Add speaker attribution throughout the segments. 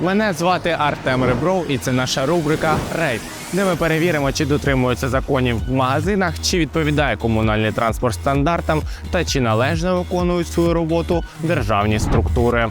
Speaker 1: Мене звати Артем Ребров, і це наша рубрика Рейд, де ми перевіримо, чи дотримуються законів в магазинах, чи відповідає комунальний транспорт стандартам та чи належно виконують свою роботу державні структури.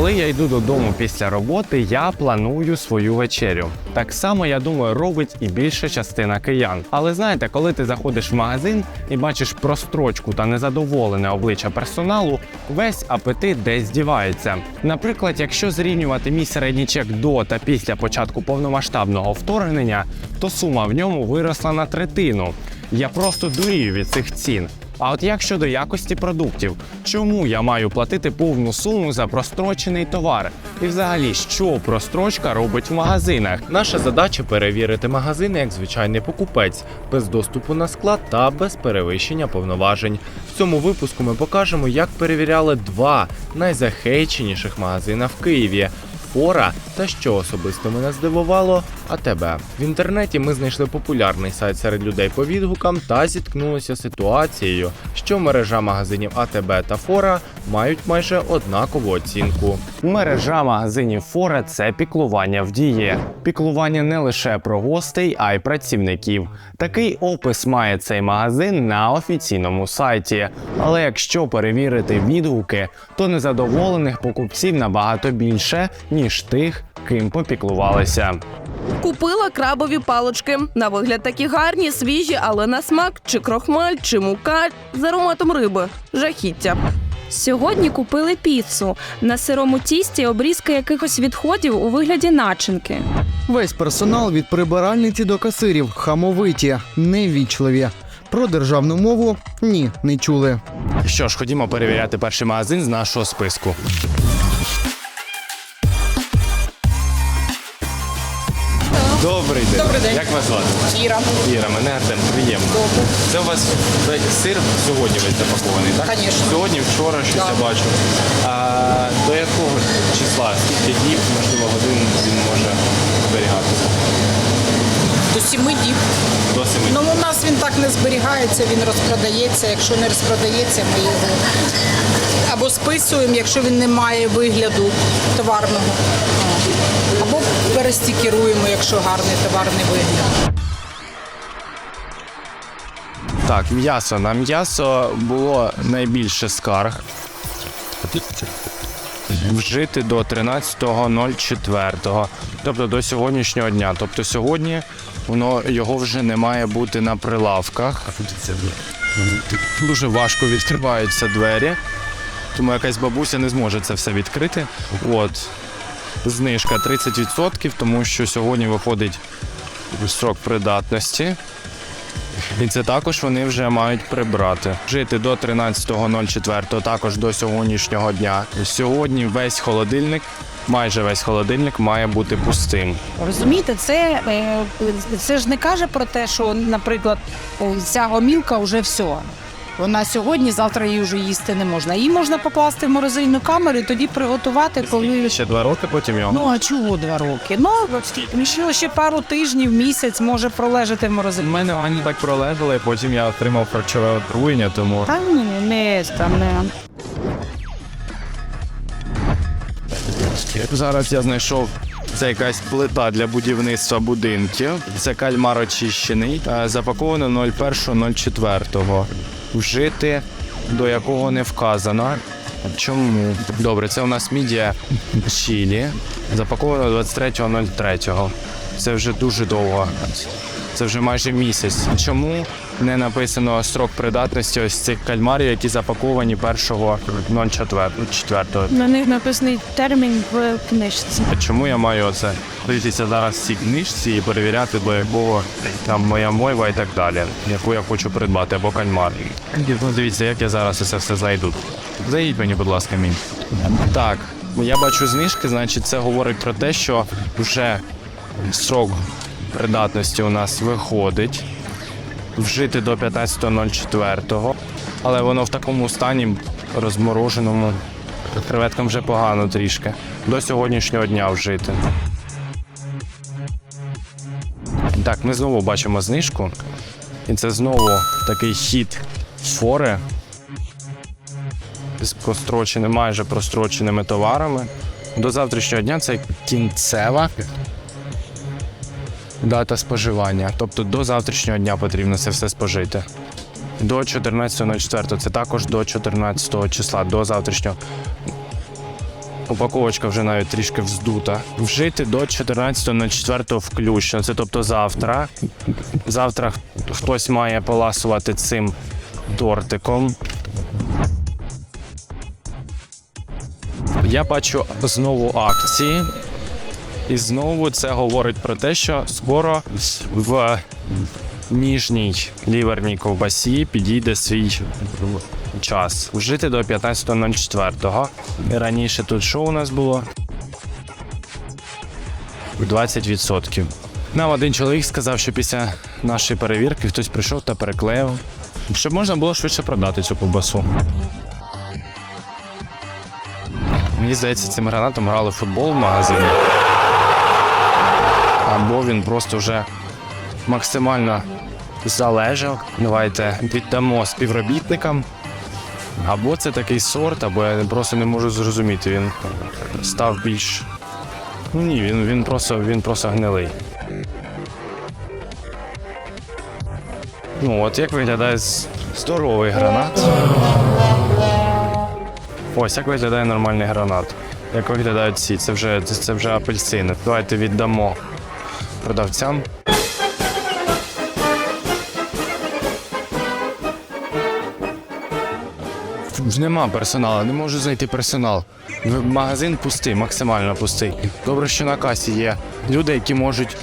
Speaker 1: Коли я йду додому після роботи, я планую свою вечерю. Так само, я думаю, робить і більша частина киян. Але знаєте, коли ти заходиш в магазин і бачиш прострочку та незадоволене обличчя персоналу, весь апетит десь здівається. Наприклад, якщо зрівнювати мій середній чек до та після початку повномасштабного вторгнення, то сума в ньому виросла на третину. Я просто дурію від цих цін. А от як щодо якості продуктів, чому я маю платити повну суму за прострочений товар? І взагалі, що прострочка робить в магазинах?
Speaker 2: Наша задача перевірити магазини як звичайний покупець, без доступу на склад та без перевищення повноважень. В цьому випуску ми покажемо, як перевіряли два найзахейченіших магазина в Києві. Фора та що особисто мене здивувало, АТБ. В інтернеті ми знайшли популярний сайт серед людей по відгукам та зіткнулися з ситуацією, що мережа магазинів АТБ та Фора мають майже однакову оцінку.
Speaker 1: Мережа магазинів Фора це піклування в дії. Піклування не лише про гостей, а й працівників. Такий опис має цей магазин на офіційному сайті. Але якщо перевірити відгуки, то незадоволених покупців набагато більше, ніж тих, ким попіклувалися.
Speaker 3: Купила крабові палочки. На вигляд такі гарні, свіжі, але на смак чи крохмаль, чи мука з ароматом риби. Жахіття.
Speaker 4: Сьогодні купили піцу на сирому тісті обрізки якихось відходів у вигляді начинки.
Speaker 5: Весь персонал від прибиральниці до касирів хамовиті, невічливі. Про державну мову ні, не чули.
Speaker 1: Що ж, ходімо перевіряти перший магазин з нашого списку. Добрий день.
Speaker 6: Добрий день.
Speaker 1: Як вас звати?
Speaker 6: Іра.
Speaker 1: Іра, мене Артем, приємно.
Speaker 6: Добре.
Speaker 1: Це у вас сир сьогодні весь запакований, так?
Speaker 6: Конечно.
Speaker 1: Сьогодні, вчора щось я бачу. А, до якого числа, скільки днів, можливо, годин він може зберігатися?
Speaker 6: До сіми діб.
Speaker 1: До семи.
Speaker 6: Ну у нас він так не зберігається, він розпродається. Якщо не розпродається, ми його або списуємо, якщо він не має вигляду товарного, або перестікеруємо, якщо гарний товарний вигляд.
Speaker 1: Так, м'ясо. На м'ясо було найбільше скарг. Вжити до 13.04, тобто до сьогоднішнього дня. Тобто сьогодні воно його вже не має бути на прилавках. Дуже важко відкриваються двері, тому якась бабуся не зможе це все відкрити. От. Знижка 30%, тому що сьогодні виходить срок придатності. І це також вони вже мають прибрати. Жити до 13.04, також до сьогоднішнього дня. Сьогодні весь холодильник, майже весь холодильник має бути пустим.
Speaker 7: Розумієте, це, е, це ж не каже про те, що, наприклад, ця гомілка вже все. Вона сьогодні, завтра її вже їсти не можна. Її можна покласти в морозильну камеру і тоді приготувати, коли.
Speaker 1: Ще два роки потім його.
Speaker 7: Ну а чого два роки? Ну ще, ще пару тижнів, місяць може пролежати в
Speaker 1: У мене вони так пролежали, і потім я отримав харчове отруєння, тому
Speaker 7: Та ні, не там не.
Speaker 1: Зараз я знайшов. Це якась плита для будівництва будинків. Це кальмар очищений, е, запаковано 01.04. Вжити, до якого не вказано. Чому? Добре, це у нас мідія чілі. Запаковано 23.03. Це вже дуже довго. Це вже майже місяць. Чому не написано строк придатності ось цих кальмарів, які запаковані 1.04?
Speaker 4: На них написаний термін в книжці.
Speaker 1: А Чому я маю оце дивитися зараз в цій книжці і перевіряти, до якого там моя мойва і так далі, яку я хочу придбати, або кальмар. Ну, дивіться, як я зараз це все зайду. Зайдіть мені, будь ласка, мій. Так, я бачу знижки, значить, це говорить про те, що вже срок придатності у нас виходить. Вжити до 15.04, але воно в такому стані розмороженому. Креветкам вже погано трішки. До сьогоднішнього дня вжити. Так, ми знову бачимо знижку. І це знову такий хід фори з простроченими, майже простроченими товарами. До завтрашнього дня це кінцева дата споживання. Тобто до завтрашнього дня потрібно це все спожити. До 14.04. Це також до 14 числа, до завтрашнього. Упаковочка вже навіть трішки вздута. Вжити до 14.04 включно. Це тобто завтра. Завтра хтось має поласувати цим тортиком. Я бачу знову акції. І знову це говорить про те, що скоро в ніжній ліверній ковбасі підійде свій час. Вжити до 15.04. Раніше тут що у нас було? 20%. Нам один чоловік сказав, що після нашої перевірки хтось прийшов та переклеїв, щоб можна було швидше продати цю ковбасу. Мені здається, цим гранатом грали в футбол в магазині. Або він просто вже максимально залежав. Давайте віддамо співробітникам. Або це такий сорт, або я просто не можу зрозуміти. Він став більш. Ну ні, він, він просто він просто гнилий. Ну, от як виглядає здоровий гранат. Ось як виглядає нормальний гранат. Як виглядають ці? Це вже, це, вже апельсини. Давайте віддамо продавцям. Нема персоналу, не можу знайти персонал. Магазин пустий, максимально пустий. Добре, що на касі є люди, які можуть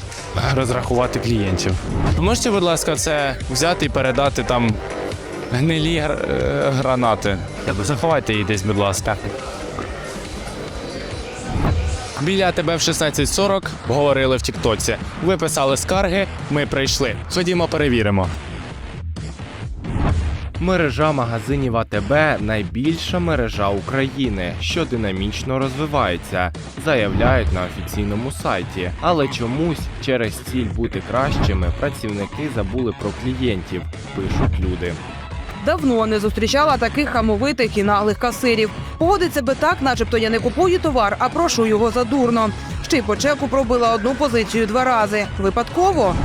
Speaker 1: розрахувати клієнтів. Можете, будь ласка, це взяти і передати там гнилі е, гранати. Заховайте її десь, будь ласка. Біля тебе в 16.40 говорили в Тіктоці. Ви писали скарги, ми прийшли. Ходімо, перевіримо.
Speaker 2: Мережа магазинів АТБ найбільша мережа України, що динамічно розвивається, заявляють на офіційному сайті. Але чомусь через ціль бути кращими працівники забули про клієнтів, пишуть люди.
Speaker 3: Давно не зустрічала таких хамовитих і наглих касирів. Поводить себе так, начебто я не купую товар, а прошу його задурно. Ще й по чеку пробила одну позицію два рази. Випадково.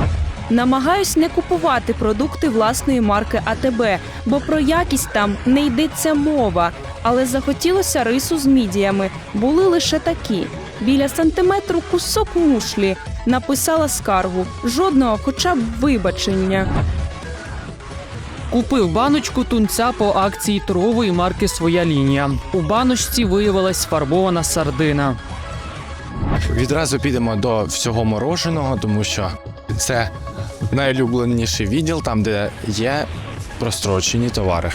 Speaker 4: Намагаюсь не купувати продукти власної марки АТБ, бо про якість там не йдеться мова. Але захотілося рису з мідіями. Були лише такі. Біля сантиметру кусок мушлі. Написала скаргу. Жодного, хоча б вибачення.
Speaker 8: Купив баночку тунця по акції торгової марки Своя лінія. У баночці виявилась фарбована сардина.
Speaker 1: Відразу підемо до всього мороженого, тому що це найулюбленіший відділ, там, де є прострочені товари.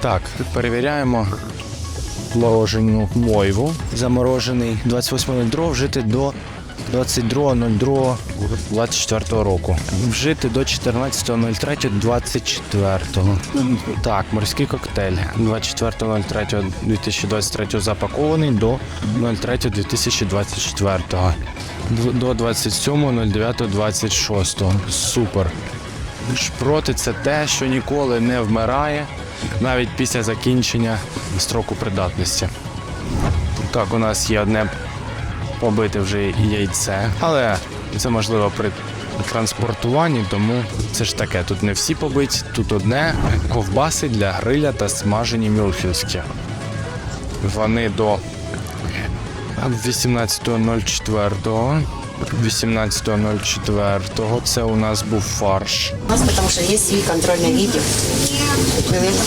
Speaker 1: Так, перевіряємо морожену мойву. Заморожений 28.02 вжити до 22.02.24 року. Вжити до 14.03.24. Так, морський коктейль 24.03.2023 запакований до 03.2024. Дв- До 27.09.26. Супер. Шпроти це те, що ніколи не вмирає, навіть після закінчення строку придатності. Так, у нас є одне побите вже яйце, але це можливо при транспортуванні, тому це ж таке. Тут не всі побиті, тут одне ковбаси для гриля та смажені мюлфільські. Вони до 18.04. 18.04 це у нас був фарш.
Speaker 9: У нас потому что есть свій контрольний відділ.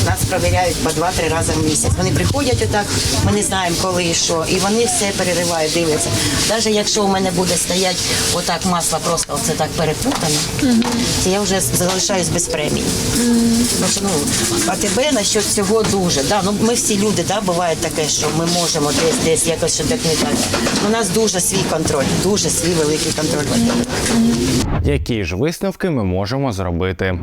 Speaker 9: Нас провіряють по 2-3 рази в місяць. Вони приходять отак, ми не знаємо коли і що, і вони все переривають, дивляться. Навіть якщо у мене буде стояти отак масло просто оце так перепутане, то я вже залишаюсь без премії. Що, ну, АТБ насчет цього дуже. Да, ну, ми всі люди, да, буває таке, що ми можемо десь десь якось що так не так. У нас дуже свій контроль, дуже свій великий контроль.
Speaker 1: Які ж висновки ми можемо зробити?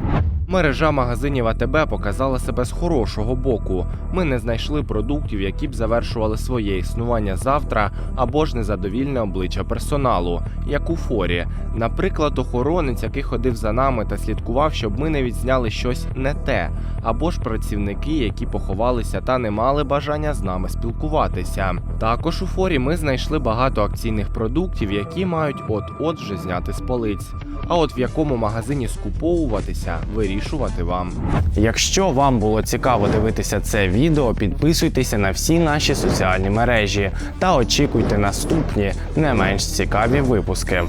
Speaker 2: Мережа магазинів АТБ показала себе з хорошого боку. Ми не знайшли продуктів, які б завершували своє існування завтра, або ж незадовільне обличчя персоналу, як у форі. Наприклад, охоронець, який ходив за нами та слідкував, щоб ми не відзняли щось не те, або ж працівники, які поховалися та не мали бажання з нами спілкуватися. Також у форі ми знайшли багато акційних продуктів, які мають от-от вже зняти з полиць. А от в якому магазині скуповуватися, вирішувати вам.
Speaker 1: Якщо вам було цікаво дивитися це відео, підписуйтеся на всі наші соціальні мережі та очікуйте наступні не менш цікаві випуски.